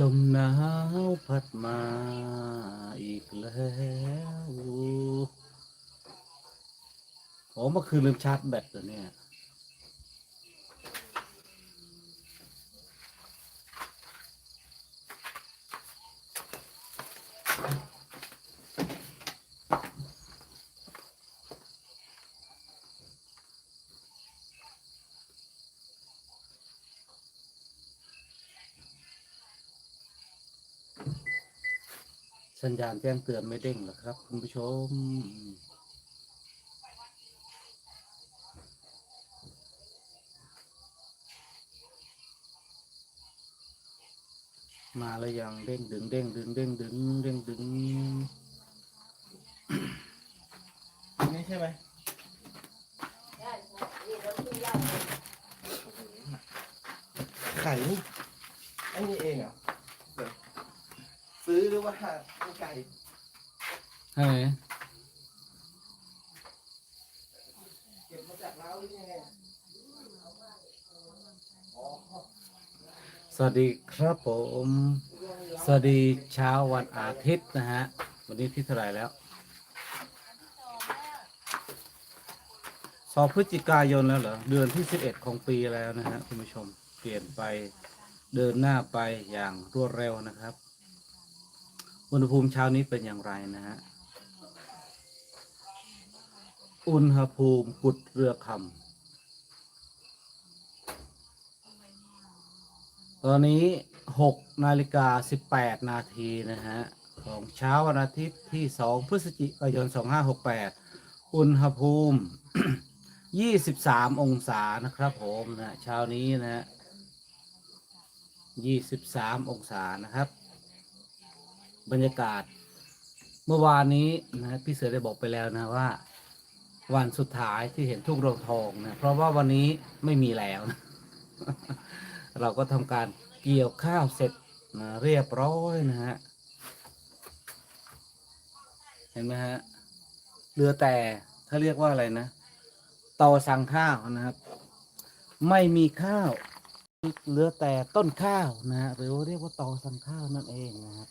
ลมหนาวพัดมาอีกแล้วโอ้เมื่อคืนลืมชาร์จแบตเหรอเนี่ย สัญญาณแจ้งเตือนไม่เด้งเหรอครับ คุณผู้ชม มาแล้วยังเด้งดึงเด้งดึงเด้งดึงเด้งดึงอันนี้ใช่ไหมไข่นี่อันนี้เองเหรอเดี๋ยว ว่าเป็นไก่ให้เก็บมาจากร้าหรือยังไงสวัสดีครับผม สวัสดีเช้าวันอาทิตย์นะฮะ วันนี้ที่เท่าไหร่แล้วสอบพฤศจิกายนแล้วเหรอ เดือนที่สิบเอ็ดของปีแล้วนะฮะคุณผู้ชม เปลี่ยนไปเดินหน้าไปอย่างรวดเร็วนะครับ อุณหภูมิเช้านี้เป็นอย่างไรนะฮะ อุณหภูมิกุดเรือคำตอนนี้หกนาฬิกาสิบแปดนาทีนะฮะ ของเช้าวันอาทิตย์ที่สองพฤศจิกายนสองห้าหกแปดอุณหภูมิยี่สิบสามองศานะครับผมนะเช้านี้นะฮะยี่สิบสามองศานะครับ บรรยากาศ เมื่อวานนี้นะพี่เสือได้บอกไปแล้วนะว่า วันสุดท้ายที่เห็นทุ่งโรงทองนะเพราะว่าวันนี้ไม่มีแล้วนะเราก็ทำการเกี่ยวข้าวเสร็จนะเรียบร้อยนะฮะเห็นไหมฮะเหลือแต่เขาเรียกว่าอะไรนะตาสั่งข้าวนะครับ ไม่มีข้าวเหลือแต่ต้นข้าวนะฮะหรือว่าเรียกว่าตาสั่งข้าวนั่นเองนะครับ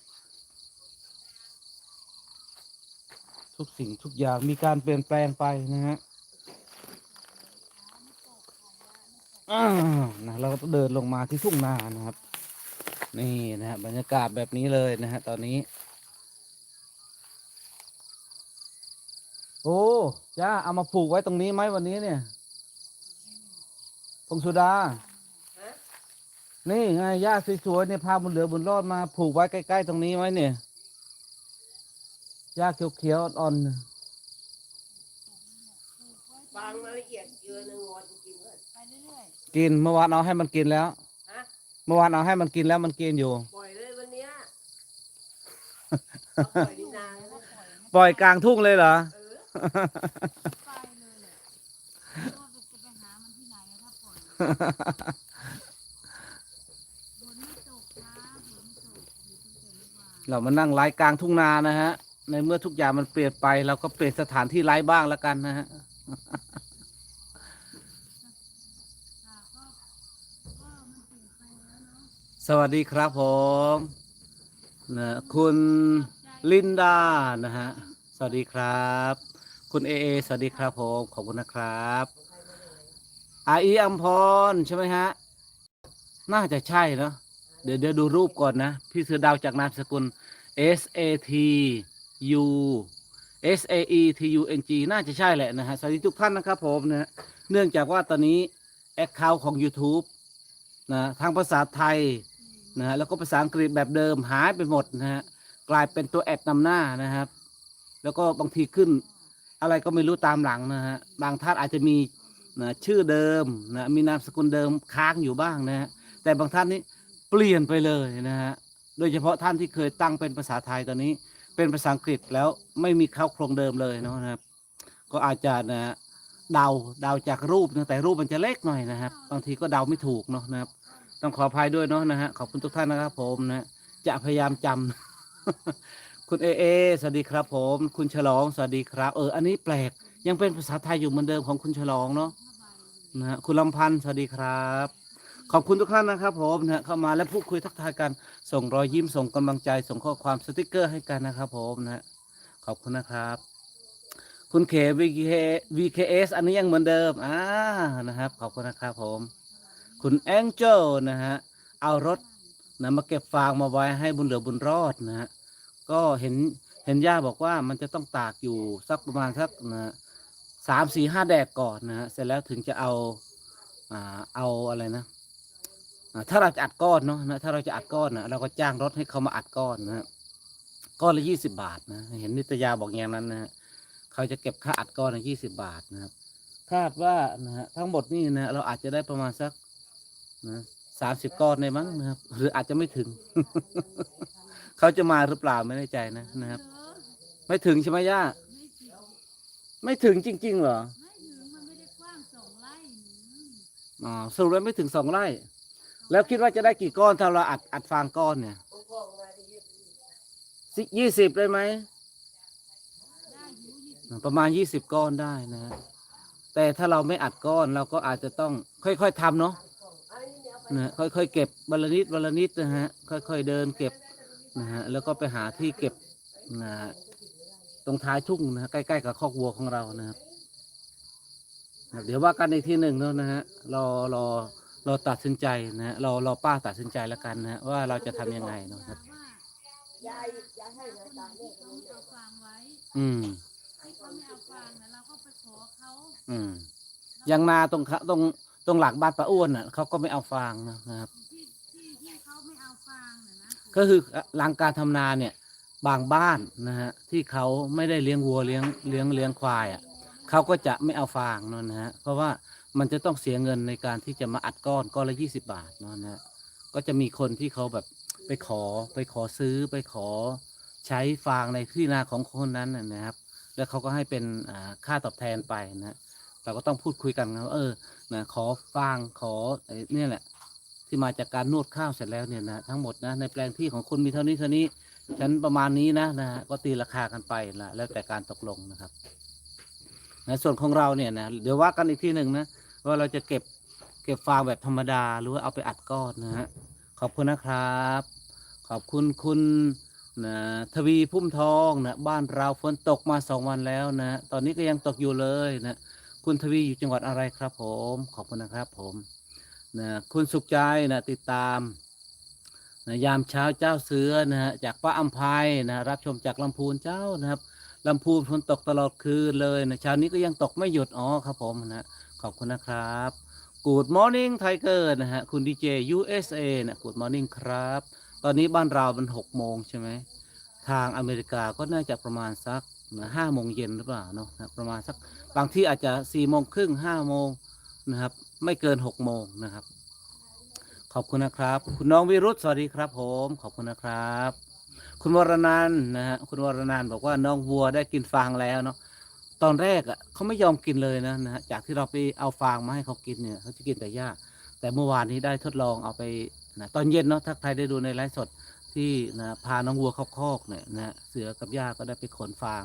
ทุกสิ่งทุกอย่างมีการเปลี่ยนแปลงไปนะฮะอ้าวนะเราก็เดินลงมาที่ทุ่งนานะครับ นี่นะฮะบรรยากาศแบบนี้เลยนะฮะตอนนี้ โอ้ย่าเอามาผูกไว้ตรงนี้ไหมวันนี้เนี่ยพงสุดา นี่ไงย่าสวยๆเนี่ยพาบุญเหลือบุญรอดมาผูกไว้ใกล้ ๆ ตรงนี้ไว้เนี่ย ย่าเขียวๆอ่อนๆบางรายละเอียดเยอะหนึ่งวันจริงๆเลยไปเรื่อยกินเมื่อวานเอาให้มันกินแล้วฮะเมื่อวานเอาให้มันกินแล้วมันกินอยู่ ปล่อยเลยวันเนี้ยเอาปล่อยนี่นานแล้วนะปล่อยกลางทุ่งเลยเหรอ เออๆไปเลยแหละไม่รู้ว่าจะไปหามันที่ไหนอะถ้าปล่อยฝนไม่ตกนะฝนไม่ตกอยู่ตั้งแต่เมื่อวานเรามานั่งไลฟ์กลางทุ่งนานะฮะ ในเมื่อทุกอย่างมันเปลี่ยนไปเราก็เปลี่ยนสถานที่ไลฟ์บ้างแล้วกันนะฮะค่ะก็ก็มันเปลี่ยนไปแล้วเนาะสวัสดีครับผมนะคุณลินดานะฮะสวัสดีครับ คุณเอเอสวัสดีครับผมขอบคุณนะครับอาอีอัมพรใช่ไหมฮะน่าจะใช่เนาะเดี๋ยวเดี๋ยวดูรูปก่อนนะ พี่เสือดาวจากนามสกุล S A T U S A E T U N G น่าจะใช่แหละนะฮะ สวัสดีทุกท่านนะครับผมนะเนื่องจากว่าตอนนี้แอคเคาท์ของ YouTube นะทางภาษาไทยนะฮะแล้วก็ภาษาอังกฤษแบบเดิมหายไปหมดนะฮะ กลายเป็นตัวแอดนำหน้านะครับ แล้วก็บางทีขึ้นอะไรก็ไม่รู้ตามหลังนะฮะ บางท่านอาจจะมีนะชื่อเดิมนะมีนามสกุลเดิมค้างอยู่บ้างนะฮะ แต่บางท่านนี้เปลี่ยนไปเลยนะฮะ โดยเฉพาะท่านที่เคยตั้งเป็นภาษาไทยตอนนี้ เป็นภาษาอังกฤษแล้วไม่มีเข้าโครงเดิมเลยเนาะนะครับ ก็อาจจะนะเดาเดาจากรูปนะแต่รูปมันจะเล็กหน่อยนะครับ บางทีก็เดาไม่ถูกเนาะนะครับ ต้องขออภัยด้วยเนาะนะฮะขอบคุณทุกท่านนะครับผมนะจะพยายามจำคุณเอเอสวัสดีครับ ผม คุณฉลองสวัสดีครับ เออ อันนี้แปลกยังเป็นภาษาไทยอยู่เหมือนเดิมของคุณฉลองเนาะนะฮะคุณลำพันธ์สวัสดีครับ ขอบคุณทุกท่านนะครับผมนะเข้ามาและพูดคุยทักทายกัน ส่งรอยยิ้มส่งกำลังใจ ส่งข้อความสติกเกอร์ให้กันนะครับผมนะขอบคุณนะครับ คุณเค VK VKS อันนี้ยังเหมือนเดิมอ่านะครับ ขอบคุณนะครับผม คุณแองเจลนะฮะเอารถนะมาเก็บฟางมาไว้ให้บุญเหลือบุญรอดนะฮะก็เห็นเห็นย่าบอกว่ามันจะต้องตากอยู่สักประมาณสักนะสามสี่ห้าแดดก่อนนะฮะเสร็จแล้วถึงจะเอาอ่าเอาอะไรนะ ถ้าเราจะอัดก้อนเนาะนะถ้าเราจะอัดก้อนนะเราก็จ้างรถให้เขามาอัดก้อนนะฮะก้อนละยี่สิบาทนะเห็นนิตยาบอกอย่างนั้นนะฮะเขาจะเก็บค่าอัดก้อนละยี่สิบาทนะครับคาดว่านะฮะทั้งหมดนี่นะเราอาจจะได้ประมาณสักนะสามสิบก้อนในมั้งนะครับ หรืออาจจะไม่ถึง เขาจะมาหรือเปล่าไม่แน่ใจนะนะครับเออไม่ถึงใช่ไหมย่าไม่ถึงไม่ถึงจริง ๆ เหรอไม่ถึงมันไม่ได้กว้างสองไร่นี่อ๋อสรุปแล้วไม่ถึงสองไร่ แล้วคิดว่าจะได้กี่ก้อนถ้าเราอัดอัดฟางก้อนเนี่ยยี่สิบยี่สิบได้ไหม ประมาณยี่สิบก้อนได้นะฮะแต่ถ้าเราไม่อัดก้อนเราก็อาจจะต้องค่อยๆทำเนาะอันนี้เดี๋ยวไปนะค่อยๆเก็บวันละนิดวันละนิดนะฮะ ค่อยๆเดินเก็บนะฮะ แล้วก็ไปหาที่เก็บนะฮะตรงท้ายทุ่งนะฮะใกล้ๆกับคอกวัวของเรานะครับ เดี๋ยวว่ากันในที่หนึ่งเนาะนะฮะ รอรอ รอตัดสินใจนะฮะรอรอป้าตัดสินใจแล้วกันนะฮะว่าเราจะทำยังไงเนาะครับว่ายายยายให้ยายตายเนี่ยเขาไม่เอาฟางไว้อืมที่เขาไม่เอาฟางนะเราก็ไปขอเขาอืมอย่างนาตรงขะตรงตรงหลักบ้านป้าอ้วนน่ะเขาก็ไม่เอาฟางนะนะครับ ที่ที่ที่เขาไม่เอาฟางน่ะนะก็คือหลังการทำนาเนี่ยบางบ้านนะฮะที่เขาไม่ได้เลี้ยงวัวเลี้ยงเลี้ยงเลี้ยงควายอะเขาก็จะไม่เอาฟางเนอะนะฮะเพราะว่า มันจะต้องเสียเงินในการที่จะมาอัดก้อนก้อนละยี่สิบาทเนอะนะฮะก็จะมีคนที่เขาแบบไปขอไปขอซื้อไปขอใช้ฟางในที่นาของคนนั้นนะครับ แล้วเขาก็ให้เป็นค่าตอบแทนไปนะฮะเราก็ต้องพูดคุยกันนะว่าเออนะขอฟางขอเนี่ยแหละ ที่มาจากการนวดข้าวเสร็จแล้วเนี่ยนะทั้งหมดนะในแปลงที่ของคุณมีเท่านี้เท่านี้ฉันประมาณนี้นะนะฮะก็ตีราคากันไปนะแล้วแต่การตกลงนะครับนะส่วนของเราเนี่ยนะเดี๋ยวว่ากันอีกทีหนึ่งนะ ว่าเราจะเก็บเก็บฟางแบบธรรมดาหรือว่าเอาไปอัดก้อนนะฮะขอบคุณนะครับ ขอบคุณคุณนะทวีพุ่มทองนะบ้านเราฝนตกมาสองวันแล้วนะตอนนี้ก็ยังตกอยู่เลยนะคุณทวีอยู่จังหวัดอะไรครับ ผมขอบคุณนะครับผมนะคุณสุขใจนะติดตามนะยามเช้าเจ้าเสือนะฮะจากป้าอัมภัยนะรับชมจากลำพูนเจ้านะครับลำพูนฝนตกตลอดคืนเลยนะเช้านี้ก็ยังตกไม่หยุดอ๋อครับผมนะ ขอบคุณนะครับ Good Morning Tiger นะฮะ คุณดีเจ USA นะ Good Morning ครับ ตอนนี้บ้านเรามันหกโมงใช่ไหม ทางอเมริกาก็น่าจะประมาณสักห้าโมงเย็นหรือเปล่าเนาะประมาณสักบางที่อาจจะสี่โมงครึ่งห้าโมงนะครับ ไม่เกินหกโมงนะครับ ขอบคุณนะครับ คุณน้องวิรุธสวัสดีครับผม ขอบคุณนะครับ คุณวรนันนะฮะ คุณวรนันบอกว่าน้องวัวได้กินฟางแล้วเนาะ ตอนแรกอะเขาไม่ยอมกินเลยนะนะฮะจากที่เราไปเอาฟางมาให้เขากินเนี่ยเขาจะกินแต่หญ้าแต่เมื่อวานนี้ได้ทดลองเอาไปนะตอนเย็นเนาะถ้าใครได้ดูในไลฟ์สดที่นะพาน้องวัวเข้าคอกเนี่ยนะเสือกับย่าก็ได้ไปขนฟาง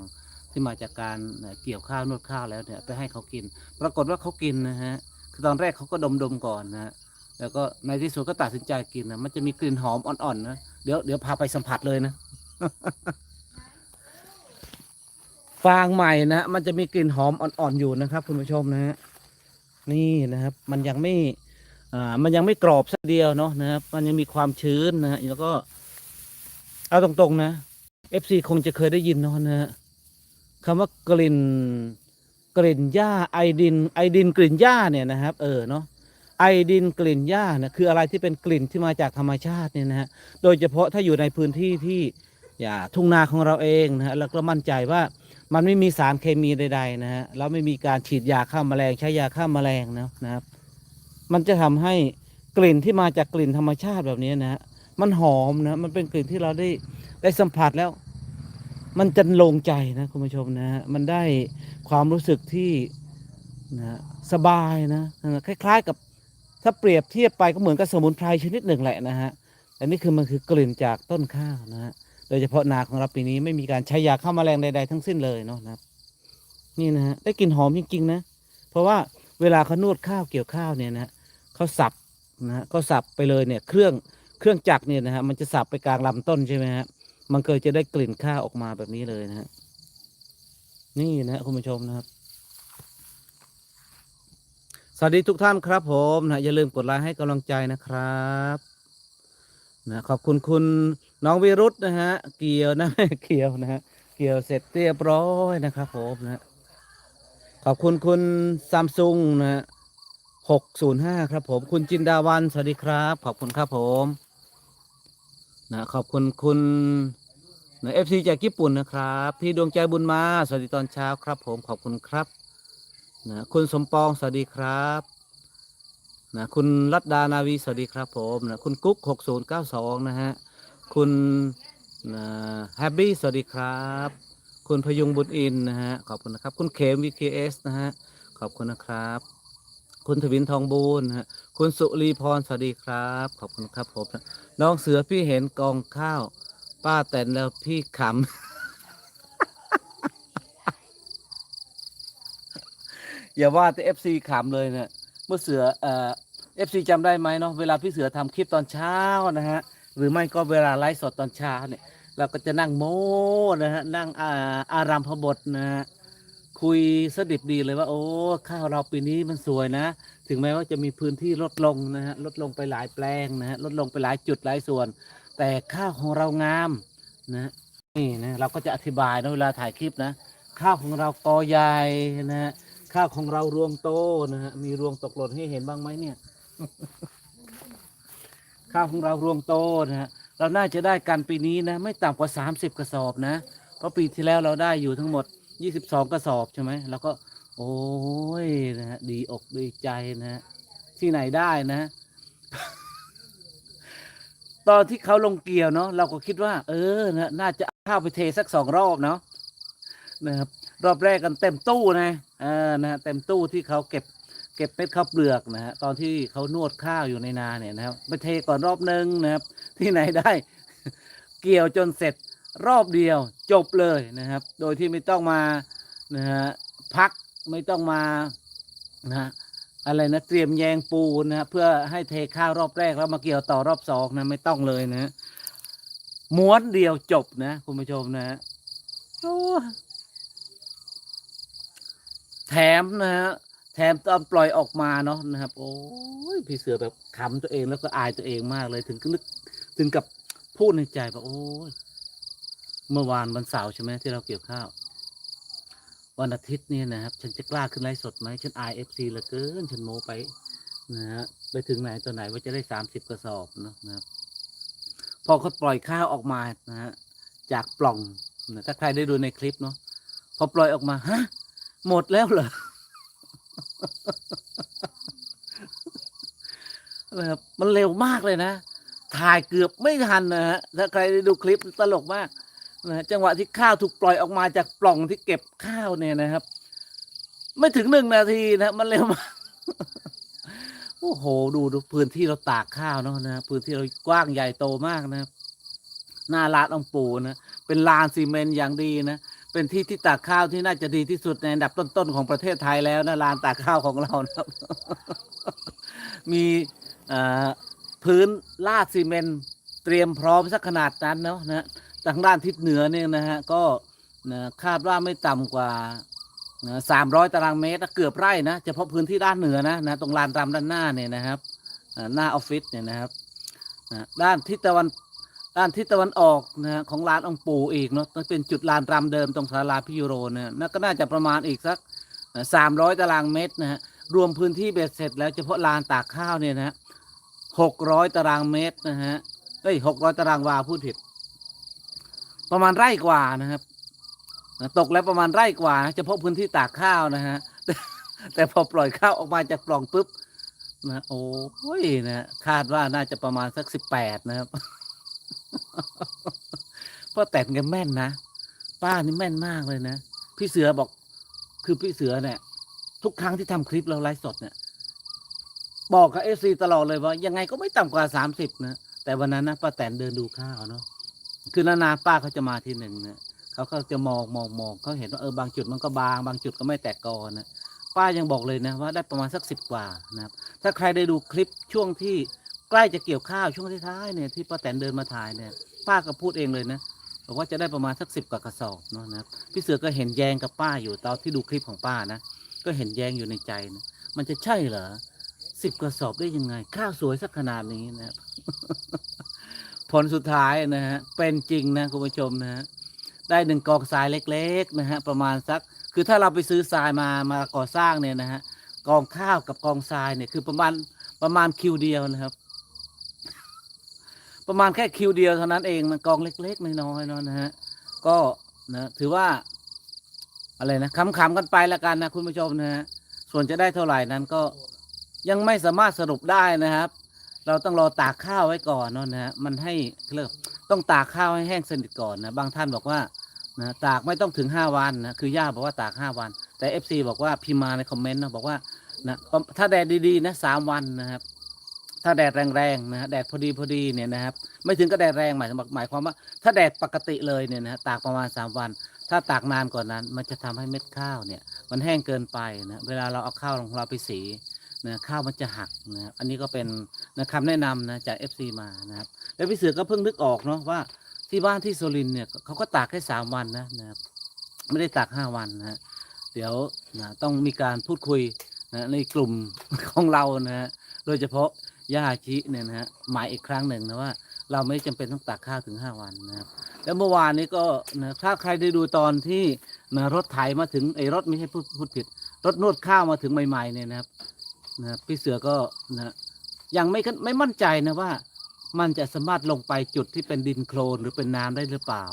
ที่มาจากการนะเกี่ยวข้าวนวดข้าวแล้วเนี่ยไปให้เขากิน ปรากฏว่าเขากินนะฮะคือตอนแรกเขาก็ดมดมก่อนนะฮะแล้วก็ในที่สุดก็ตัดสินใจกินนะมันจะมีกลิ่นหอมอ่อนๆนะเดี๋ยวเดี๋ยวพาไปสัมผัสเลยนะ ฟางใหม่นะ มันจะมีกลิ่นหอมอ่อนๆอยู่นะครับ คุณผู้ชมนะฮะนี่นะครับ มันยังไม่อ่ามันยังไม่กรอบสักเดียวเนาะนะครับ มันยังมีความชื้นนะฮะแล้วก็ เอาตรงๆนะ FC คงจะเคยได้ยินเนาะนะฮะคำว่ากลิ่นกลิ่นหญ้าไอดิน ไอดินกลิ่นหญ้าเนี่ยนะครับ เออเนาะไอดินกลิ่นหญ้านะคืออะไรที่เป็นกลิ่นที่มาจากธรรมชาติเนี่ยนะฮะโดยเฉพาะถ้าอยู่ในพื้นที่ที่อย่าทุ่งนาของเราเองนะฮะแล้วก็มั่นใจว่า มันไม่มีสารเคมีใด ๆ นะฮะแล้วไม่มีการฉีดยาฆ่าแมลงใช้ยาฆ่าแมลงนะนะครับ มันจะทำให้กลิ่นที่มาจากกลิ่นธรรมชาติแบบนี้นะฮะมันหอมนะ มันเป็นกลิ่นที่เราได้ได้สัมผัสแล้ว มันจะลงใจนะคุณผู้ชมนะฮะมันได้ความรู้สึกที่นะสบายนะนะคล้ายๆกับถ้าเปรียบเทียบไปก็เหมือนกับสมุนไพรชนิดหนึ่งแหละนะฮะแต่นี่คือมันคือกลิ่นจากต้นข้าวนะฮะ โดยเฉพาะนาของเราปีนี้ไม่มีการใช้ยาฆ่าแมลงใดๆทั้งสิ้นเลยเนาะนะครับ นี่นะฮะได้กลิ่นหอมจริงๆนะ เพราะว่าเวลาเขานวดข้าวเกี่ยวข้าวเนี่ยนะเขาสับนะฮะก็สับไปเลยเนี่ยเครื่องเครื่องจักรเนี่ยนะฮะมันจะสับไปกลางลำต้นใช่ไหมฮะมันเก็จะได้กลิ่นข้าวออกมาแบบนี้เลยนะฮะนี่นะฮะคุณผู้ชมนะครับ สวัสดีทุกท่านครับผมนะอย่าลืมกดไลค์ให้กำลังใจนะครับ นะขอบคุณคุณน้องวิรุธนะฮะ เกี่ยวนะเกี่ยวนะฮะเกี่ยวเสร็จเรียบร้อยนะครับผมนะขอบคุณคุณซัมซุงนะหกศูนย์ห้าครับผม คุณจินดาวันสวัสดีครับ ขอบคุณครับผมนะขอบคุณคุณเอฟซีจากญี่ปุ่นนะครับ พี่ดวงใจบุญมา สวัสดีตอนเช้าครับผมขอบคุณครับนะคุณสมปองสวัสดีครับ นะคุณรัตดานาวีสวัสดีครับผมนะคุณกุ๊กหกศูนย์เก้าสองนะฮะ คุณแฮบบี้สวัสดีครับ คุณพยุงบุญอินนะฮะ ขอบคุณนะครับ คุณเขม VKS นะฮะ ขอบคุณนะครับ คุณทวินทองบูนนะฮะ คุณสุรีพรสวัสดีครับ ขอบคุณครับผมนะน้องเสือพี่เห็นกองข้าว ป้าแตนแล้วพี่ขำอย่าว่าแต่ FC ขำเลยนะ เมื่อเสือเอ่อ FC จำได้ไหมเนาะเวลาพี่เสือทำคลิปตอนเช้านะฮะหรือไม่ก็เวลาไลฟ์สดตอนเช้าเนี่ยเราก็จะนั่งโม้นะฮะนั่งอาอารามพบทนะฮะคุยสดิบดีเลยว่าโอ้ข้าวเราปีนี้มันสวยนะ ถึงแม้ว่าจะมีพื้นที่ลดลงนะฮะลดลงไปหลายแปลงนะฮะลดลงไปหลายจุดหลายส่วน แต่ข้าวของเรางามนะนี่นะเราก็จะอธิบายนะเวลาถ่ายคลิปนะ ข้าวของเรากอใหญ่นะฮะ ข้าวของเรารวงโตนะฮะมีรวงตกหล่นให้เห็นบ้างไหมเนี่ย ข้าวของเรารวงโตนะฮะเราน่าจะได้กันปีนี้นะ ไม่ต่ำกว่า 30 กระสอบนะ เพราะปีที่แล้วเราได้อยู่ทั้งหมด 22 กระสอบใช่ไหมแล้วก็ โอ้ยนะฮะดีอกดีใจนะฮะที่ไหนได้นะ ตอนที่เขาลงเกี่ยวเนาะเราก็คิดว่า เออนะน่าจะข้าวไปเทสักสองรอบเนาะนะครับ รอบแรกกันเต็มตู้นะเออนะฮะเต็มตู้ที่เขาเก็บเก็บเม็ดข้าวเปลือกนะฮะตอนที่เขานวดข้าวอยู่ในนาเนี่ยนะครับไปเทก่อนรอบนึงนะครับ ที่ไหนได้ เกี่ยวจนเสร็จรอบเดียวจบเลยนะครับ โดยที่ไม่ต้องมานะฮะพักไม่ต้องมานะฮะอะไรนะเตรียมแยงปูนะเพื่อให้เทข้าวรอบแรกแล้วมาเกี่ยวต่อรอบสองนะไม่ต้องเลยนะม้วนเดียวจบนะคุณผู้ชมนะฮะโอ้ แถมนะฮะแถมตอนปล่อยออกมาเนาะนะครับ โอ้ยพี่เสือแบบขำตัวเองแล้วก็อายตัวเองมากเลยถึงนึกถึงกับพูดในใจว่าโอ้ยเมื่อวานวันเสาร์ใช่ไหมที่เราเกี่ยวข้าว วันอาทิตย์เนี่ยนะครับ ฉันจะกล้าขึ้นไลฟ์สดไหมฉันอายเอฟซีเหลือเกิน ฉันโมไปนะฮะไปถึงไหนตัวไหนว่าจะได้สามสิบกระสอบเนะนะครับ พอเขาปล่อยข้าวออกมานะฮะจากปล่องนะถ้าใครได้ดูในคลิปเนาะพอปล่อยออกมาฮะ หมดแล้วเหรอนะครับมันเร็วมากเลยนะ ถ่ายเกือบไม่ทันนะฮะถ้าใครได้ดูคลิปตลกมากนะฮะจังหวะที่ข้าวถูกปล่อยออกมาจากปล่องที่เก็บข้าวเนี่ยนะครับ ไม่ถึงหนึ่งนาทีนะ มันเร็วมากโอ้โห ดูดูพื้นที่เราตากข้าวเนาะนะพื้นที่เรากว้างใหญ่โตมากนะครับหน้าร้านองปูนะเป็นลานซีเมนต์อย่างดีนะ เป็นที่ที่ตากข้าวที่น่าจะดีที่สุดในอันดับต้นๆของประเทศไทยแล้วนะลานตากข้าวของเรานะครับ มีเอ่อพื้นลาดซีเมนต์เตรียมพร้อมสักขนาดนั้นเนาะนะทางด้านทิศเหนือเนี่ยนะฮะก็นะคาดว่าไม่ต่ำกว่าสามร้อยตารางเมตรนะเกือบไร่นะเฉพาะพื้นที่ด้านเหนือนะนะตรงลานรำด้านหน้าเนี่ยนะครับอ่าหน้าออฟฟิศเนี่ยนะครับนะด้านทิศตะวัน ด้านทิศตะวันออกนะฮะของลานองปู่อีกเนาะต้องเป็นจุดลานรำเดิมตรงศาลาพิยูโรเนี่ยน่าก็น่าจะประมาณอีกสักสามร้อยตารางเมตรนะฮะรวมพื้นที่เบ็ดเสร็จแล้วเฉพาะลานตากข้าวเนี่ยนะฮะหกร้อยตารางเมตรนะฮะเอ้ยหกร้อยตารางวาพูดผิด ประมาณไร่กว่านะครับตกแล้วประมาณไร่กว่าเฉพาะพื้นที่ตากข้าวนะฮะแต่พอปล่อยข้าวออกมาจากปล่องปุ๊บนะโอ้ยนะคาดว่าน่าจะประมาณสักสิบแปดนะครับ พราแต่งกันแม่นนะ ป้านี่แม่นมากเลยนะ พี่เสือบอก คือพี่เสือเนี่ย ทุกครั้งที่ทำคลิปเราไลฟ์สดเนี่ย บอกกับเอซีตลอดเลยว่า ยังไงก็ไม่ต่ำกว่าสามสิบนะ แต่วันนั้นนะป้าแตนเดินดูข้าวเนาะ คือนานๆป้าเขาจะมาทีหนึ่งเนี่ยเขาก็จะมองมองมองเขาเห็นว่าเออบางจุดมันก็บาง บางจุดก็ไม่แตกกอนะป้ายังบอกเลยนะว่าได้ประมาณสักสิบกว่านะครับ ถ้าใครได้ดูคลิปช่วงที่ใกล้จะเกี่ยวข้าวช่วงท้ายๆเนี่ยที่ป้าแตนเดินมาถ่ายเนี่ย ป้าก็พูดเองเลยนะบอกว่าจะได้ประมาณสักสิบกว่ากระสอบเนาะนะพี่เสือก็เห็นแยงกับป้าอยู่ตอนที่ดูคลิปของป้านะก็เห็นแยงอยู่ในใจนะมันจะใช่เหรอสิบกระสอบได้ยังไง ข้าวสวยสักขนาดนี้นะผลสุดท้ายนะฮะเป็นจริงนะคุณผู้ชมนะฮะได้หนึ่งกองทรายเล็กๆนะฮะประมาณสัก คือถ้าเราไปซื้อทรายมามาก่อสร้างเนี่ยนะฮะกองข้าวกับกองทรายเนี่ยคือประมาณประมาณคิวเดียวนะครับ ประมาณแค่คิวเดียวเท่านั้นเองมันกองเล็กๆน้อยๆเนาะนะฮะก็นะถือว่า อะไรนะขำๆกันไปละกันนะคุณผู้ชมนะฮะส่วนจะได้เท่าไหร่นั้นก็ยังไม่สามารถสรุปได้นะครับ เราต้องรอตากข้าวไว้ก่อนเนาะนะฮะมันให้เรียกต้องตากข้าวให้แห้งสนิทก่อนนะบางท่านบอกว่านะตากไม่ต้องถึงห้าวันนะคือย่าบอกว่าตากห้าวัน แต่เอฟซีบอกว่าพิมพ์มาในคอมเมนต์นะบอกว่านะถ้าแดดดีๆนะสามวันนะครับ ถ้าแดดแรงๆนะฮะแดดพอดีพอดีเนี่ยนะครับ ไม่ถึงก็แดดแรงหมายหมายความว่า ถ้าแดดปกติเลยเนี่ยนะตากประมาณสามวัน ถ้าตากนานกว่านั้น มันจะทำให้เม็ดข้าวเนี่ย มันแห้งเกินไปนะเวลาเราเอาข้าวของเราไปสีนะข้าวมันจะหักนะครับอันนี้ก็เป็นนะคำแนะนำนะจาก FC มานะครับแล้วพี่เสือก็เพิ่งนึกออกเนาะว่าที่บ้านที่โซลินเนี่ยเขาก็ตากแค่สามวันนะนะครับไม่ได้ตากห้าวันนะฮะเดี๋ยวนะต้องมีการพูดคุยนะในกลุ่มของเรานะฮะโดยเฉพาะ ย่าชิเนี่ยนะฮะหมายอีกครั้งหนึ่งนะว่า เราไม่จำเป็นต้องตากข้าวถึงห้าวันนะครับ แล้วเมื่อวานนี้ก็นะถ้าใครได้ดูตอนที่นะรถไถมาถึงไอ้รถไม่ใช่พูดพูดผิด รถนวดข้าวมาถึงใหม่ๆเนี่ยนะครับนะพี่เสือก็นะยังไม่คันไม่มั่นใจนะว่ามันจะสามารถลงไปจุดที่เป็นดินโคลนหรือเป็นน้ำได้หรือเปล่า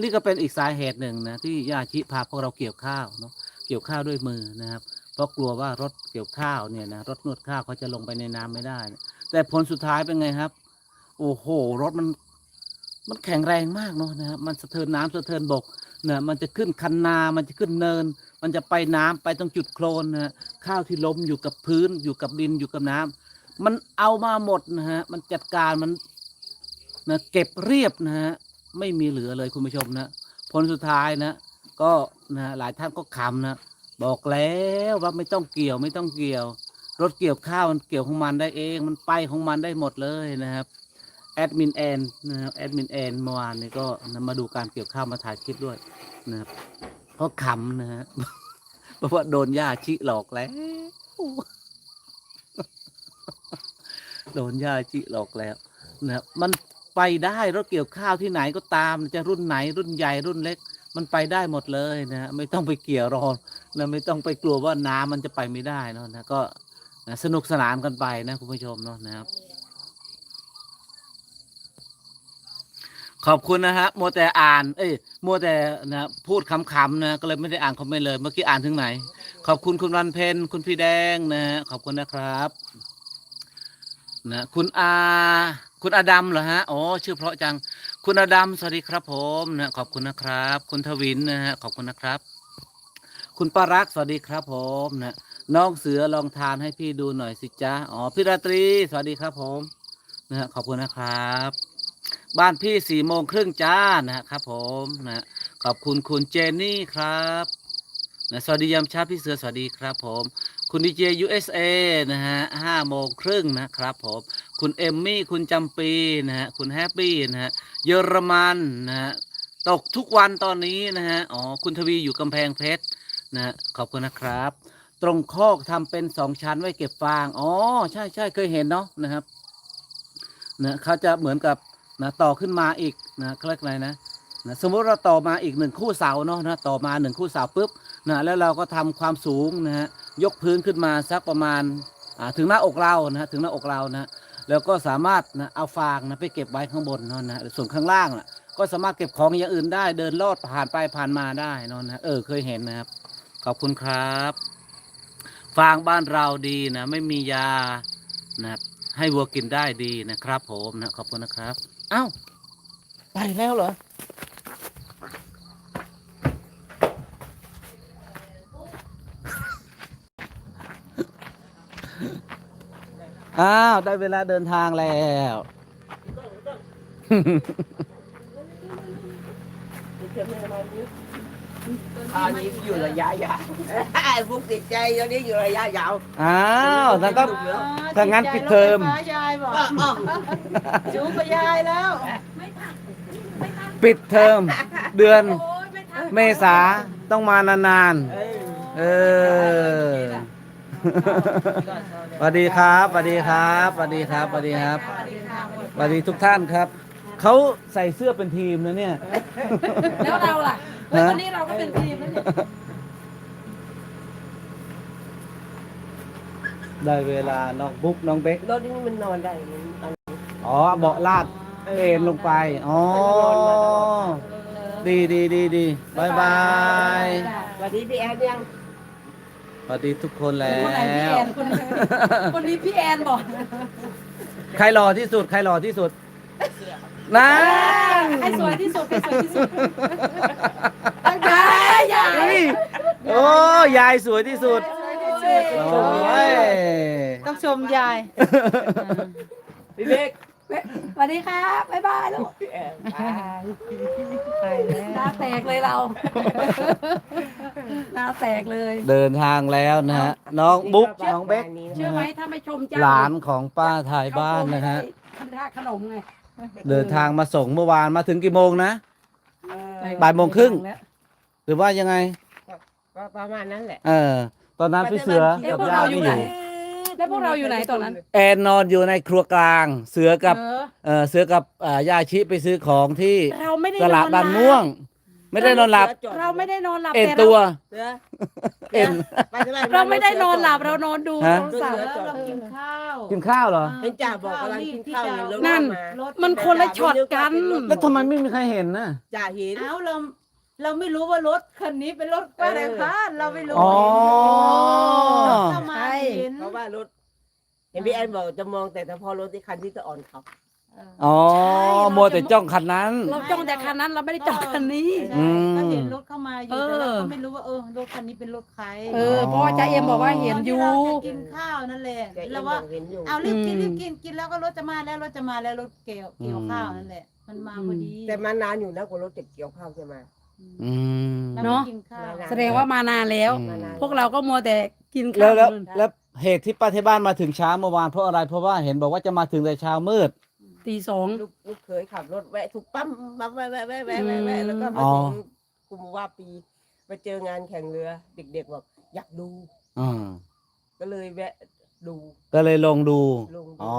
นี่ก็เป็นอีกสาเหตุหนึ่งนะที่ยาชิพาพวกเราเกี่ยวข้าวเนาะเกี่ยวข้าวด้วยมือนะครับ เพราะกลัวว่ารถเกี่ยวข้าวเนี่ยนะรถนวดข้าวเขาจะลงไปในน้ำไม่ได้ แต่ผลสุดท้ายเป็นไงครับ โอ้โห รถมัน มันแข็งแรงมากเนาะนะครับ มันสะเทินน้ำสะเทินบกนะมันจะขึ้นคันนา มันจะขึ้นเนิน มันจะไปน้ำไปตรงจุดโคลนนะฮะข้าวที่ล้มอยู่กับพื้น อยู่กับดินอยู่กับน้ำมันเอามาหมดนะฮะ มันจัดการมันนะเก็บเรียบนะฮะ ไม่มีเหลือเลยคุณผู้ชมนะ ผลสุดท้ายนะ ก็นะหลายท่านก็ขำนะ บอกแล้วว่าไม่ต้องเกี่ยวไม่ต้องเกี่ยว รถเกี่ยวข้าวมันเกี่ยวของมันได้เอง มันไปของมันได้หมดเลยนะครับแอดมินแอนนะครับแอดมินแอนเมื่อวานนี้ก็มาดูการเกี่ยวข้าวมาถ่ายคลิปด้วยนะครับเพราะขำนะฮะเพราะว่าโดนย่าชิหลอกแล้วโดนย่าชิหลอกแล้วนะครับมันไปได้รถเกี่ยวข้าวที่ไหนก็ตาม จะรุ่นไหนรุ่นใหญ่รุ่นเล็ก มันไปได้หมดเลยนะไม่ต้องไปเกี่ยวรอนะไม่ต้องไปกลัวว่าน้ำมันจะไปไม่ได้นะนะก็ นะสนุกสนานกันไปนะคุณผู้ชมเนาะนะครับ ขอบคุณนะฮะมัวแต่อ่าน เอ้ยมัวแต่นะพูดคำๆนะก็เลยไม่ได้อ่านคอมเมนต์เลย เมื่อกี้อ่านถึงไหน ขอบคุณคุณวันเพ็ญคุณพี่แดงนะฮะขอบคุณนะครับนะคุณอาคุณอาดัมเหรอฮะอ๋อชื่อเพราะจัง คุณอาดัมสวัสดีครับผมนะขอบคุณนะครับ คุณทวินนะฮะขอบคุณนะครับ คุณปารักสวัสดีครับผมนะ น้องเสือลองทานให้พี่ดูหน่อยสิจ๊ะอ๋อพี่ราตรี สวัสดีครับผมนะฮะขอบคุณนะครับ บ้านพี่สี่โมงครึ่งจ้านะครับผมนะขอบคุณคุณเจนนี่ครับนะสวัสดียามเช้าพี่เสือสวัสดีครับผมคุณดีเจ USA นะฮะห้าโมงครึ่งนะครับผมคุณเอมมี่คุณจำปีนะฮะคุณแฮปปี้นะฮะเยอรมันนะฮะตกทุกวันตอนนี้นะฮะอ๋อคุณทวีอยู่กำแพงเพชรนะฮะขอบคุณนะครับ ตรงคอกทำเป็นสองชั้นไว้เก็บฟาง อ๋อ ใช่ใช่เคยเห็นเนาะนะครับนะเขาจะเหมือนกับนะต่อขึ้นมาอีกนะเขาเรียกอะไรนะนะสมมติเราต่อมาอีกหนึ่งคู่เสาเนาะนะต่อมาหนึ่งคู่เสาปุ๊บนะแล้วเราก็ทำความสูงนะฮะยกพื้นขึ้นมาสักประมาณอ่าถึงหน้าอกเรานะถึงหน้าอกเรานะแล้วก็สามารถนะเอาฟางนะไปเก็บไว้ข้างบนเนาะนะส่วนข้างล่างน่ะก็สามารถเก็บของอย่างอื่นได้เดินลอดผ่านไปผ่านมาได้เนอะนะเออเคยเห็นนะครับ ขอบคุณครับ ฟางบ้านเราดีนะไม่มียานะให้วัวกินได้ดีนะครับ ผมนะขอบคุณนะครับเอ้าไปแล้วเหรออ้าวได้เวลาเดินทางแล้วเก็บเงินมาดิ ตอนนี้อยู่ระยะยาวไอ้พวกติดใจตอนนี้อยู่ระยะยาวอ้าวถ้าก็ ถ้างั้นปิดเทอมยายบอกจูกับยายแล้วปิดเทอม เดือนโอ้ยไม่ทันเมษาต้องมานานๆเออสวัสดีครับสวัสดีครับสวัสดีครับสวัสดีครับสวัสดีทุกท่านครับ เขาใส่เสื้อเป็นทีมนะเนี่ย แล้วเราล่ะ เฮ้ยฮะวันนี้เราก็เป็นทีมแล้วเนี่ยได้เวลาน้องบุ๊กน้องเบ๊กรถนี่มันนอนได้มันนอนอ๋อเบาะลาดเอ็นลงไป อ๋อ ดีดีดีดีบายบายสวัสดีพี่แอนยังสวัสดีทุกคนแล้คนไหนพี่ว แอนคนนี้คนนี้พี่แอนบอก ใครหล่อที่สุด ใครหล่อที่สุด นั่นให้สวยที่สุดให้สวยที่สุดยายยายเฮ้ยโอ้ยายสวยที่สุดโอ้ยต้องชมยายพี่เล็กสวัสดีครับบ๊ายบายลูกพี่แอนไปหน้าแตกเลยเราหน้าแตกเลย เดินทางแล้วนะฮะน้องบุ๊กน้องเบ๊กเชื่อไหมถ้าไม่ชมเจ้าหลานของป้าถ่ายบ้านนะฮะคันท่าขนมไง เดินทางมาส่งเมื่อวานมาถึงกี่โมงนะ บ่ายโมงครึ่ง หรือว่ายังไง ก็ประมาณนั้นแหละ เออ ตอนนั้นพี่เสือกับย่าไม่อยู่ แล้วพวกเราอยู่ไหนตอนนั้น แอนนอนอยู่ในครัวกลาง เสือกับ เออเออเสือกับอ่าย่าชิไปซื้อของที่เราไม่ได้ตลาดบ้านม่วง ไม่ได้นอนหลับ เราไม่ได้นอนหลับเอ็นแต่ตัว เสือเอ็นไปทำเราไม่ได้นอนหลับเรานอนดูฮะ โทรศัพท์ แล้วเราเรากิกินนข้าวกินข้าวเหรอเป็นจ่าบอกกำลังกินข้าวอยู่แล้วนั่นมามันคนละช็อตกัน แล้วทำไมไม่มีใครเห็นน่ะจ่าเห็น เอ้าเราเราไม่รู้ว่ารถคันนี้เป็นรถป้าแดงพานเราไม่รู้อ๋อทำไมเห็น เพราะว่ารถเห็นพี่แอนบอกจะมองแต่เฉพาะรถที่คันที่จะอ่อนเขา อ๋อมัวแต่จ้องคันนั้น เราจ้องแต่คันนั้นเราไม่ได้จ้องคันนี้ อืม ก็เห็นรถเข้ามาอยู่แต่เราเออก็ไม่รู้ว่าเออรถคันนี้เป็นรถใครเออเพราะว่าจ่าเอ็มบอกว่าเห็นอยู่ตที่เราจะกินข้าวนั่นแหละแต่เอ็แล้มวบว่าอกเห็นอยู่เอารีบกินอืมรีบกินกินแล้วก็รถจะมาแล้วรถจะมาแล้วรถเกี่ยวเกี่ยวข้าวนั่นแหละ มันมาพอดีแต่มานานอยู่นะกว่ารถจะเกี่ยวข้าวจะมาอืมแล้วเนอะก็กินข้าวมาแสดงว่ามานานแล้วอืมมานาน พวกเราก็มัวแต่กินแล้ข้าววแล้วแล้วเหตุที่ป้าที่บ้านมาถึงเช้าเมื่อวานเพราะอะไรเพราะว่าเห็นบอกว่าจะมาถึงแต่เช้ามืด ตีสองลูกลูกเคยขับรถแวะทุกปั๊มปั๊มแวะแวะแวะแวะแวะแวะแล้วก็อ๋มาอถึงกุมว่าปีไปเจองานแข่งเรือ เด็กๆบอกอยากดูอ่าก็เลยแวะดูก็เลยลงดู ลงดูอ๋อ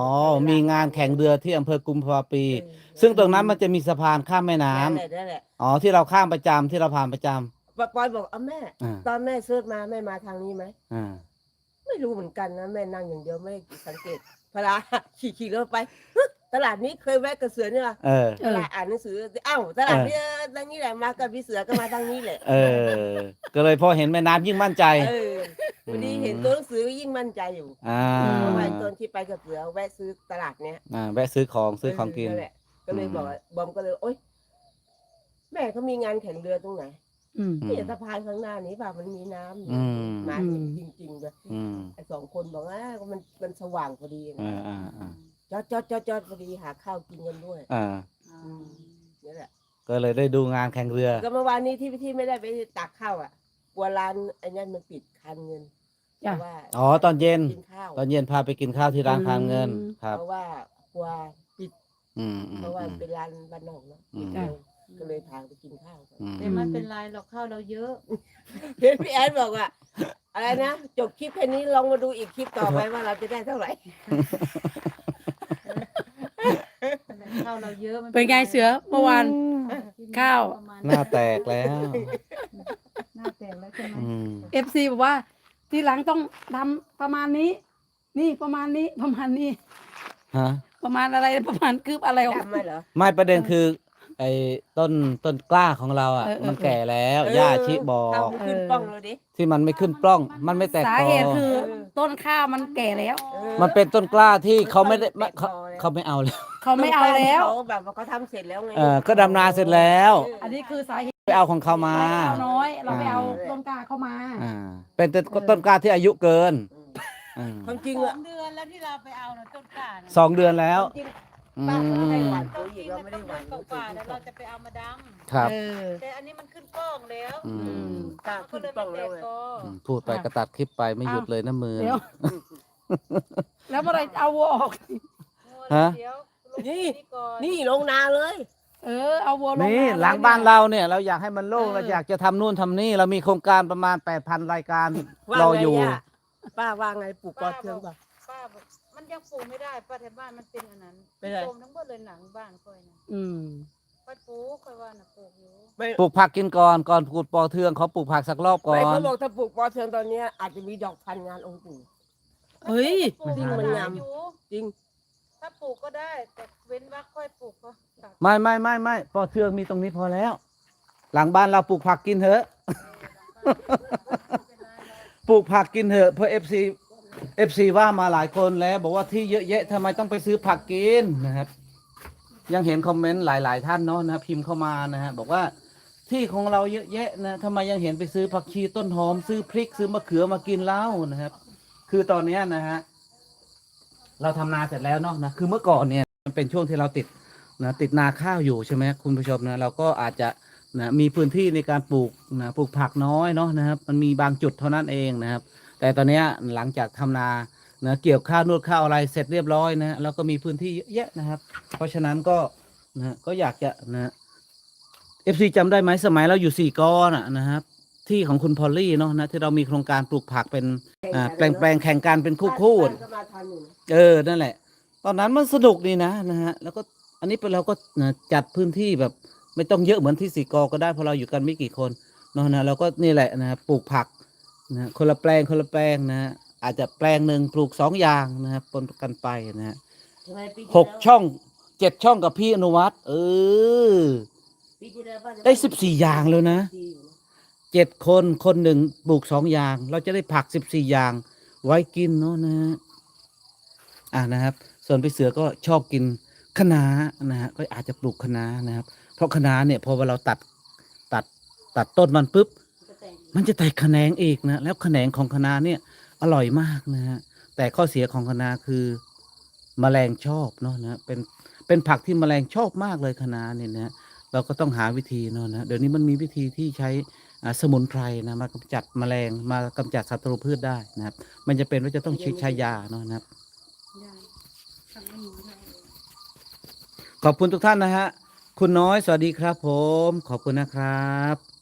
มีงานแข่งเรือที่อำเภอกุมภาวะปี เออซึ่งตรงนั้นมันจะมีสะพานข้ามแม่น้ำนั่นแหละนั่นแหละอ๋อ ที่เราข้ามประจำที่เราผ่านประจำปะปอยบอกเอาแม่ อ่าตอนแม่เสิร์ชมาแม่มาทางนี้ไหม อ่า ไม่รู้เหมือนกันนะแม่นั่งอย่างเดียวไม่สังเกตพลา ขี่ขี่รถไป ตลาดนี้เคยแวะกับเสือเนี่ยเออตลาดอ่านหนังสือเอ้าตลาดนี้ทางนี้แหละมากับพี่เสือก็มาทางนี้แหละเออ ก็เลยพอเห็นแม่น้ำยิ่งมั่นใจ เออวันนี้เห็นตัวหนังสือก็ยิ่งมั่นใจอยู่อ่าเพราะว่าตอนที่ไปกับเสือแวะซื้อตลาดเนี้ยอ่าแวะซื้อของซื้อของกินนั่นแหละก็เลยบอกว่าบอมก็เลยโอ๊ยแม่เขามีงานแข่งเรือตรงไหนอืมอืมนี่สะพานข้างหน้านี้ป่ะมันมีน้ำอยู่อืม มาอืมจริงๆเลยอืมไอ้สองคนบอกว่ามันมันสว่างพอดีอ่าอ่าอ่า จอดจอดจอดจอดพอดีหาข้าวกินกันด้วยอ่า อืมนี่แหละก็เลยได้ดูงานแข่งเรือ ก็เมื่อวานนี้ที่ที่ไม่ได้ไปตักข้าวอะกลัวร้านไอ้นั่นมันปิดคันเงินเพจ้ะ ราะว่าอ๋อตอนเย็น กินข้าวตอนเย็นพาไปกินข้าวที่ร้านทานเงินครับ เพราะว่ากลัวปิด อืมอืมเพราะว่าอืม เป็นร้านบ้านนอกเนาะอืมปิดเร็วก็เลยพาไปกินข้าวกันอืม แต่มันเป็นไรหรอกข้าวเราเยอะ เห็นพี่แอนบอกว่า อะไรนะ จบคลิปแค่นี้ลองมาดูอีกคลิปต่อไปว่าเราจะได้เท่าไหร่ ข้าวเราเยอะม่เป็นไงเสือเมื่อวาน ข้าว ประมณหน้าแตกแล้ว หน้าแตกแล้วใช่ไหมอืม เอฟซีบอกว่า ทีหลังต้องทำประมาณนี้ นี่ประมาณนี้ประมาณนี้ ฮะ ประมาณอะไรประมาณคืบอะไรของจำไหมเหรอไม่ประเด็นคือ ไอ้ต้นต้นกล้าของเราอะ เออเออ มันแก่แล้วเออย่าชิบอกเข้าไปขึ้นป้องเลยดิ ที่มันไม่ขึ้นปล้อง มันไม่แตกสาตอเหตุคือต้นข้าวมันแก่แล้วเออมันเป็นต้นกล้าที่เขาไม่ได้แตกเขาคอเลยเขาไม่เอาแล้วเขาไม่เอาแล้วเขาแบบว่าเขาทำเสร็จแล้วไงเออก็ดำนาเสร็จแล้ว อันนี้คือสาเหตุไปเอาของเขามา เราน้อย เราไปเอาอ่าต้นกล้าเข้ามา อ่า เป็นต้นต้นกล้าที่อายุเกินอืมอืมความจริงสออะงเดือนแล้วที่เราไปเอาน่ะต้นกล้าน่ะสองเดือนแล้ว ความจริง อืป้าก็ไม่ได้หมวานต้ปุ๋นยจอีริกงเรามันไม่ต้ได้องหวานต้นกว่าๆแล้วเราจะไปเอามาดครับ เออำแต่อันนี้มันขึ้นกล้องแล้วอือืมมป้ามันก็ขึ้นเลยกล้ไม่องแตแล้วกไงกออืมพูดไปก็ตัดคลิปไปไม่หยุดเลยนะมือ เดี๋ยว แล้วเมื่อไหรจะเอาวัวออก ฮะเดี๋ยวลงนี่ก่อนนี่ลงนาเลย เออเอาวัวลงนี่มหลังบ้านเราเนี่ย เราอยากให้มันโล่งเออ เราอยากจะทำนู่นทำนี่ เรามีโครงการประมาณ 8,000 รายการว่ารอไงอยู่ะป้าว่าไงปลูกปอเทืองป่ะป้าบอก มันยังปลูกไม่ได้ป้าแถวบ้านมันเป็นอันนั้นเป็นไรโดมทั้งหมดเลยหนังบ้านค่อยนะอืมค่อยปลูกค่อยว่าน่ะปลูกอยู่ไม่ปลูกผักกินก่อนก่อนปลูกปอเทืองเขาปลูกผักสักรอบก่อไม่น เขาบอกถ้าปลูกปอเทืองตอนเนี้ยอาจจะมีดอกพันงานองค์ปู่ เฮ้ย ปลูกจริงมันงาม อยู่จริง ถ้าปลูกก็ได้ แต่เว้นว่าค่อยปลูกก็ตัดไม่ไม่ไม่ไม่ปอเทืองมีตรงนี้พอแล้ว หลังบ้านเราปลูกผักกินเถอะ ปลูกผักกินเถอะเพราะเอฟซี เอฟซีว่ามาหลายคนแล้ว บอกว่าที่เยอะแยะทำไมต้องไปซื้อผักกินนะครับ ยังเห็นคอมเมนต์หลาย ๆ ท่านเนาะนะพิมพ์เข้ามานะฮะบอกว่าที่ของเราเยอะแยะนะทำไมยังเห็นไปซื้อผักชีต้นหอม ซื้อพริกซื้อมะเขือมากินเล้านะครับ คือตอนเนี้ยนะฮะเราทำนาเสร็จแล้วเนาะนะคือเมื่อก่อนเนี่ยมันเป็นช่วงที่เราติดนะติดนาข้าวอยู่ใช่ไหมคุณผู้ชมนะเราก็อาจจะนะมีพื้นที่ในการปลูกนะปลูกผักน้อยเนาะนะครับ มันมีบางจุดเท่านั้นเองนะครับ แต่ตอนเนี้ยหลังจากทำนานะเกี่ยวข้าวนวดข้าวอะไรเสร็จเรียบร้อยนะแล้วก็มีพื้นที่เยอะแยะนะครับ เพราะฉะนั้นก็นะก็อยากจะนะเอฟซีจำได้ไหมสมัยเราอยู่สี่กอน่ะนะครับ ที่ของคุณพอลลี่เนาะนะที่เรามีโครงการปลูกผักเป็นอ่าแปลงแปลงแข่งกันเป็นคู่คู่บ้านก็มาทันอยู่นะเออนั่นแหละ ตอนนั้นมันสนุกดีนะนะฮะแล้วก็อันนี้เป็นเราก็นะจัดพื้นที่แบบ ไม่ต้องเยอะเหมือนที่สีกอก็ได้เพราะเราอยู่กันไม่กี่คนเนาะนะเราก็นี่แหละนะปลูกผัก นะคนละแปลงคนละแปลงนะฮะอาจจะแปลงหนึ่งปลูกสองอย่างนะครับปนกันไปนะฮะทำไมปีที่หกแล้วช่องเจ็ดช่องกับพี่อนุวัฒน์เออ ปีที่แล้วป้าจะได้14อย่างเลยนะดีอยู่นะเจ็ดคนคนหนึ่งปลูกสองอย่าง เราจะได้ผักสิบสี่อย่าง ไว้กินเนาะนะฮะอ่านะครับ ส่วนพี่เสือก็ชอบกินคะน้านะฮะก็อาจจะปลูกคะน้านะครับ เพราะคะน้าเนี่ยพอเวลาเราตัดตัดตัดต้นมันปุ๊บก็แต่ง มันจะแตกแขนงอีกนะแล้วแขนงของคะน้าเนี่ย อร่อยมากนะฮะแต่ข้อเสียของคะน้าคือแมลงชอบเนาะนะเป็นเป็นผักที่แมลงชอบมากเลยคะน้าเนี่ยนะเราก็ต้องหาวิธีเนาะนะเดี๋ยวนี้มันมีวิธีที่ใช้อ่าสมุนไพรนะมากำจัดแมลงมากำจัดศัตรูพืชได้นะครับ มันจะเป็นว่าจะต้องใช้ยาเนาะนะครับขอบคุณทุกท่านนะฮะ คุณน้อยสวัสดีครับผม ขอบคุณนะครับ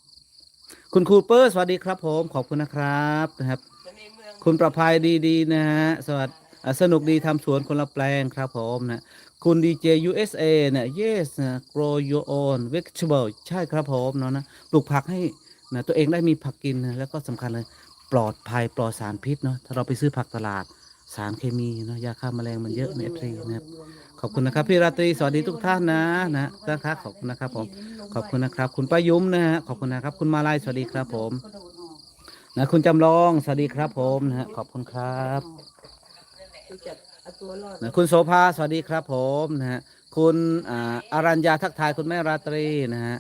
คุณครูเปอร์สวัสดีครับ ผมขอบคุณนะครับนะครับ คุณประภัยดีๆนะฮะสวัสดีสนุกดีทำสวนคนละแปลงครับผมนะคุณดีเจ USA เนี่ย yes นะ grow your own vegetable ใช่ครับผมเนาะนะปลูกผักให้นะตัวเองได้มีผักกินนะแล้วก็สำคัญเลยปลอดภัยปลอดสารพิษเนาะถ้าเราไปซื้อผักตลาดสารเคมีเนาะยาฆ่าแมลงมันเยอะในเอฟซีนะครับ ขอบคุณนะครับพี่ราตรีสวัสดีทุกท่านนะนะนะครับขอบคุณนะครับผมขอบคุณนะครับ คุณป้ายุ้มนะฮะขอบคุณนะครับ คุณมาลายสวัสดีครับผมนะคุณจำลองสวัสดีครับผมนะฮะขอบคุณครับนะคุณโสภาสวัสดีครับผมนะฮะคุณอารัญญาทักทายคุณแม่ราตรีนะฮะ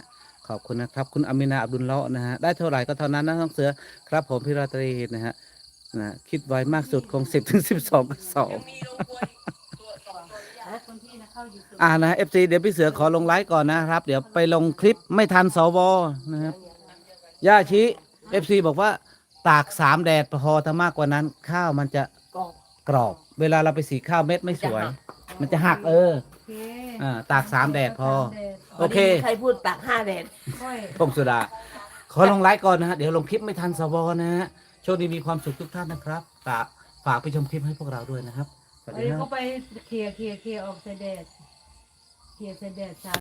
ขอบคุณนะครับ คุณอามินาอับดุลเลาะนะฮะได้เท่าไหร่ก็เท่านั้นนะน้องเสือครับผมพี่ราตรีนะฮะนะคิดไว้มากสุดคงสิบถึงสิบสองสองคนที่นะเข้าอยู่ อ่านะเอฟซีเดี๋ยวพี่เสือขอลงไลฟ์ก่อนนะครับ เดี๋ยวไปลงคลิปไม่ทันสวนะครับย่าชิเอฟซีบอกว่าตากสามแดดพอถ้ามากกว่านั้น ข้าวมันจะกอกกรอบ เวลาเราไปสีข้าวเม็ดไม่สวย มันจะหักเออโอเคอ่าตากสามแดดพอ โอเคใครพูดตักห้าแดดค่อยพงสุดา ขอลงไลฟ์ก่อนนะฮะเดี๋ยวลงคลิปไม่ทันสวนะฮะโชคดีมีความสุขทุกท่านนะครับฝากฝากไปชมคลิปให้พวกเราด้วยนะครับส วัสดีเดี๋ยครัก็ไปเคลียร์เคลียร์เคลียร์ออกใส่แดดเคลียร์เส่แดด